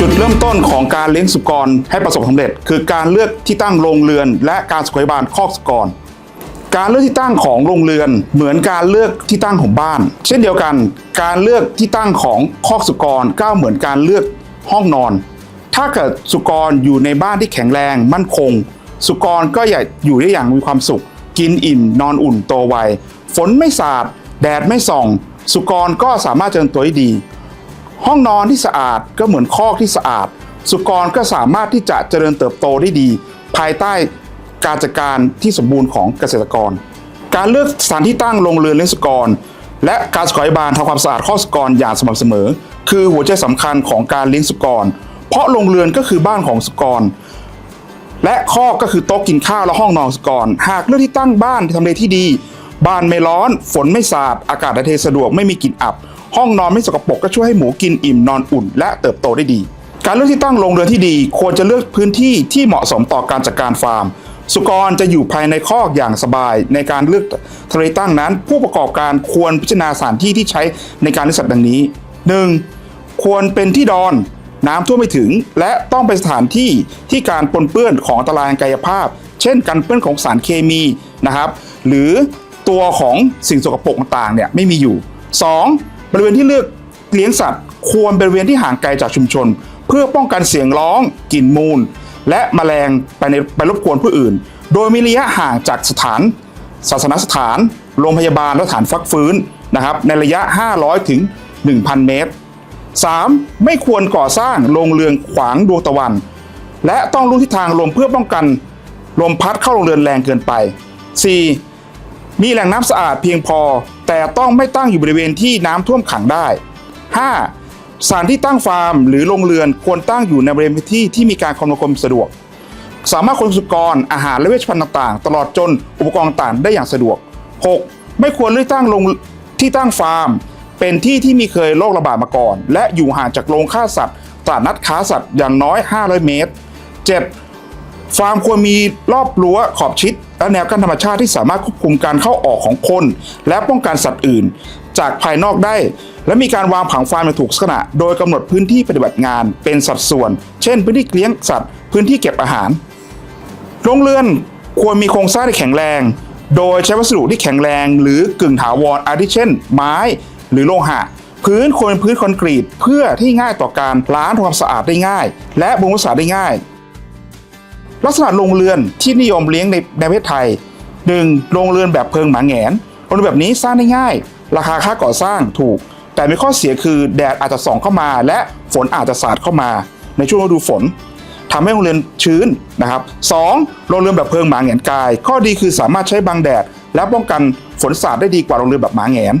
จุดเริ่มต้นของการเลี้ยงสุกรให้ประสบความสำเร็จ คือการเลือกที่ตั้งโรงเรือน และการสุขภิบาลคอกสุกรการเลือกที่ตั้งของโรงเรือน เหมือนการเลือกที่ตั้งของบ้าน เช่นเดียวกัน การเลือกที่ตั้งของคอกสุกรก็เหมือนการเลือกห้องนอน ถ้าเกิดสุกรอยู่ในบ้านที่แข็งแรงมั่นคง สุกรก็อยากอยู่ได้อย่างมีความสุข กินอิ่ม นอนอุ่นโตไวฝนไม่สาดแดดไม่ส่อง สุกรก็สามารถเจริญตัวได้ดี ห้องนอนที่สะอาดก็เหมือนคอกที่สะอาด สุกรก็สามารถที่จะเจริญเติบโตได้ดี ภายใต้การจัดการที่สมบูรณ์ของเกษตรกร การเลือกสถานที่ตั้งโรงเรือนเลี้ยงสุกร และการสุขภิบาลทำความสะอาดข้อสุกรอย่างสม่ำเสมอ คือหัวใจสำคัญของการเลี้ยงสุกร เพราะโรงเรือนก็คือบ้านของสุกร และคอกก็คือโต๊ะกินข้าวและห้องนอนสุกร หากเลือกที่ตั้งบ้านทำเลที่ดี บ้านไม่ร้อน ฝนไม่สาด อากาศถ่ายเทสะดวกไม่มีกลิ่นอับ ห้องนอนไม่สกปรกก็ช่วยให้หมูกินอิ่มนอนอุ่น และเติบโตได้ดี การเลือกที่ตั้งโรงเรือนที่ดี ควรจะเลือกพื้นที่ที่เหมาะสมต่อการจัดการฟาร์ม สุกรจะอยู่ภายในคอกอย่างสบาย ในการเลือกทะเลตั้งนั้น ผู้ประกอบการควรพิจารณาสถานที่ที่ใช้ในการเลี้ยงสัตว์ดังนี้ 1. ควรเป็นที่ดอนน้ำท่วมไม่ถึง และต้องเป็นสถานที่ที่การปนเปื้อนของอันตรายทางกายภาพ เช่น การเปื้อนของสารเคมีนะครับ หรือตัวของสิ่งสกปรกต่างๆเนี่ยไม่มีอยู่ 2. บริเวณที่เลือกเลี้ยงสัตว์ ควรบริเวณที่ห่างไกลจากชุมชน เพื่อป้องกันเสียงร้องกลิ่นมูล และแมลงไปในไปรบกวนผู้อื่น โดยมีระยะห่างจากสถาน ศาสนสถาน โรงพยาบาลและสถานฟักฟื้นนะครับในระยะ 500 ถึง 1,000 เมตร 3. ไม่ควรก่อสร้างโรงเรือนขวางดวงตะวัน และต้องรู้ทิศทางลมเพื่อป้องกันลมพัดเข้าโรงเรือนแรงเกินไป 4. มีแหล่งน้ำสะอาดเพียงพอ แต่ต้องไม่ตั้งอยู่บริเวณที่น้ำท่วมขังได้ 5. สถานที่ตั้งฟาร์มหรือโรงเรือนควรตั้งอยู่ในบริเวณพื้นที่ที่มีการคมนาคมสะดวก สามารถขนสุกรอาหารและเวชภัณฑ์ต่างๆ ตลอดจนอุปกรณ์ต่างได้อย่างสะดวก 6. ไม่ควรเลือกตั้งลงที่ตั้งฟาร์ม เป็นที่ที่มีเคยโรคระบาดมาก่อน และอยู่ห่างจากโรงฆ่าสัตว์ตลาดนัดค้าสัตว์อย่างน้อย 500 เมตร 7. ฟาร์มควรมีรอบรั้วขอบชิด และแนวกั้นธรรมชาติที่สามารถควบคุมการเข้าออกของคน และป้องกันสัตว์อื่น จากภายนอกได้ และมีการวางผังฟาร์มอย่างถูกลักษณะ โดยกำหนดพื้นที่ปฏิบัติงานเป็นสัดส่วน เช่น พื้นที่เลี้ยงสัตว์ พื้นที่เก็บอาหารโรงเรือนควรมีโครงสร้างที่แข็งแรง โดยใช้วัสดุที่แข็งแรง หรือกึ่งถาวรอาทิเช่น ไม้หรือโลหะพื้นควรเป็นพื้นคอนกรีตเพื่อที่ง่ายต่อการล้างทำความสะอาดได้ง่าย และบำรุงรักษาได้ง่าย ลักษณะโรงเรือนที่นิยมเลี้ยงในในประเทศไทย 1. โรงเรือนแบบเพิงหมาแงนโรงเรือนแบบนี้สร้างได้ง่าย ราคาค่าก่อสร้างถูก แต่มีข้อเสียคือแดดอาจจะส่องเข้ามา และฝนอาจจะสาดเข้ามา ในช่วงฤดูฝนทำให้โรงเรือนชื้นนะครับ 2. โรงเรือนแบบเพิงหมาแงนกาย ข้อดีคือสามารถใช้บังแดด และป้องกันฝนสาดได้ดีกว่าโรงเรือนแบบหมาแงน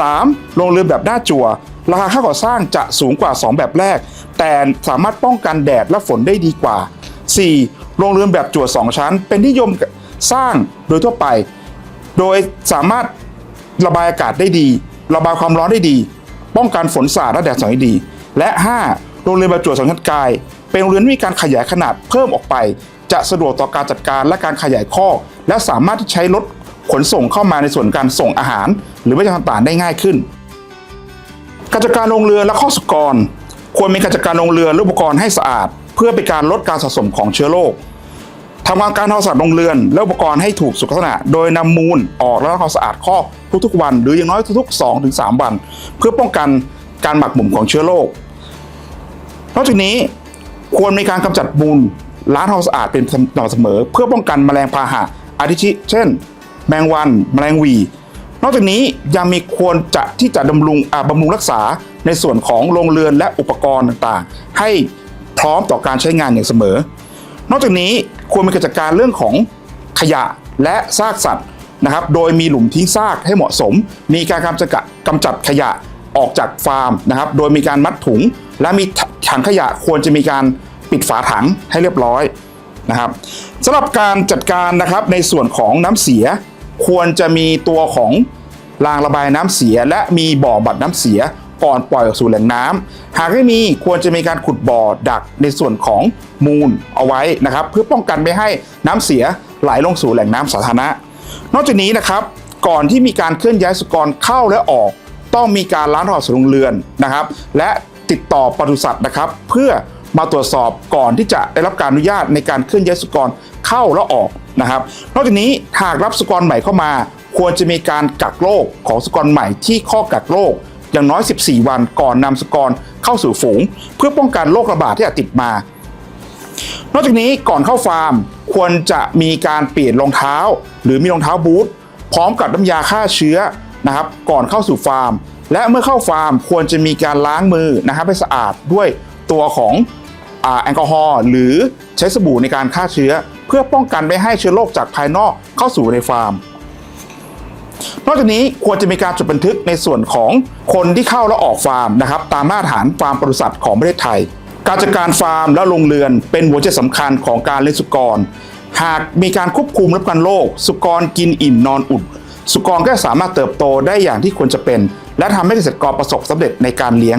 3. โรงเรือนแบบหน้าจั่วราคาค่าก่อสร้างจะสูงกว่า 2 แบบแรก แต่สามารถป้องกันแดดและฝนได้ดีกว่า 4. โรงเรือนแบบจั่ว2ชั้น เป็นที่นิยมสร้างโดยทั่วไป โดยสามารถระบายอากาศได้ดี ระบายความร้อนได้ดี ป้องกันฝนสาดและแดดส่องได้ดี และ 5. โรงเรือนแบบจั่วสองชั้นกาย เป็นโรงเรือนที่มีการขยายขนาดเพิ่มออกไป จะสะดวกต่อการจัดการและการขยายข้อ และสามารถที่ใช้รถขนส่งเข้ามาในส่วนการส่งอาหาร หรือไม่ต่างๆได้ง่ายขึ้น การจัดการโรงเรือและข้อสุกร ควรมีการจัดการโรงเรือและอุปกรณ์ให้สะอาด เพื่อเป็นการลดการสะสมของเชื้อโรคทำงานการทำความสะอาดโรงเรือน และอุปกรณ์ให้ถูกสุขลักษณะ โดยนำมูลออกแล้วทำความสะอาดข้อกทุกๆวัน หรืออย่างน้อยทุกๆ 2-3ถึงวัน เพื่อป้องกันการหมักหมมของเชื้อโรคนอกจากนี้ควรมีการกำจัดมูลล้างทำความสะอาดเป็นสม่ำเสมอ เพื่อป้องกันแมลงพาหะอาทิเช่น แมงวัน แมลงวี นอกจากนี้ยังมีควรจะที่จะดำรุงบำรุงรักษาในส่วนของโรงเรือนและอุปกรณ์ต่างๆ ให้ ร้อมต่อการใช้งานอย่างเสมอ นอกจากนี้ควรมีการจัดการเรื่องของขยะและซากสัตว์นะครับ โดยมีหลุมทิ้งซากให้เหมาะสม มีการกำจัดกำจัดขยะออกจากฟาร์มนะครับ โดยมีการมัดถุง และมีถังขยะควรจะมีการปิดฝาถังให้เรียบร้อยนะครับสำหรับการจัดการนะครับในส่วนของน้ำเสีย ควรจะมีตัวของรางระบายน้ำเสีย และมีบ่อบัดน้ำเสีย ก่อนปล่อยออกสู่แหล่งน้ำหากไม่มีควรจะมีการขุดบ่อดักในส่วนของมูลเอาไว้นะครับ เพื่อป้องกันไม่ให้น้ำเสียไหลลงสู่แหล่งน้ำสาธารณะ นอกจากนี้นะครับ ก่อนที่มีการเคลื่อนย้ายสุกรเข้าและออก ต้องมีการล้างถอดสโรงเรือนนะครับ และติดต่อปศุสัตว์นะครับ เพื่อมาตรวจสอบก่อนที่จะได้รับการอนุญาตในการเคลื่อนย้ายสุกรเข้าและออกนะครับ นอกจากนี้หากรับสุกรใหม่เข้ามา ควรจะมีการกักโรคของสุกรใหม่ที่ข้อกักโรค อย่างน้อย 14 วันก่อนนำสุกรเข้าสู่ฝูง เพื่อป้องกันโรคระบาดที่อาจติดมา นอกจากนี้ก่อนเข้าฟาร์มควรจะมีการเปลี่ยนรองเท้า หรือมีรองเท้าบูทพร้อมกับน้ำยาฆ่าเชื้อนะครับ ก่อนเข้าสู่ฟาร์ม และเมื่อเข้าฟาร์มควรจะมีการล้างมือนะครับให้สะอาดด้วยตัวของอแอลกอฮอล์หรือใช้สบู่ในการฆ่าเชื้อ เพื่อป้องกันไม่ให้เชื้อโรคจากภายนอกเข้าสู่ในฟาร์ม นอกจากนี้ควรจะมีการจดบันทึกในส่วนของคนที่เข้าและออกฟาร์มนะครับตามมาตรฐานฟาร์มปศุสัตว์ของประเทศไทย การจัดการฟาร์มและโรงเรือนเป็นหัวใจสำคัญของการเลี้ยงสุกร หากมีการควบคุมรับกันโรคสุกรกินอิ่มนอนอุ่นสุกรก็จะสามารถเติบโตได้อย่างที่ควรจะเป็น และทำให้เกษตรกรประสบสำเร็จในการเลี้ยง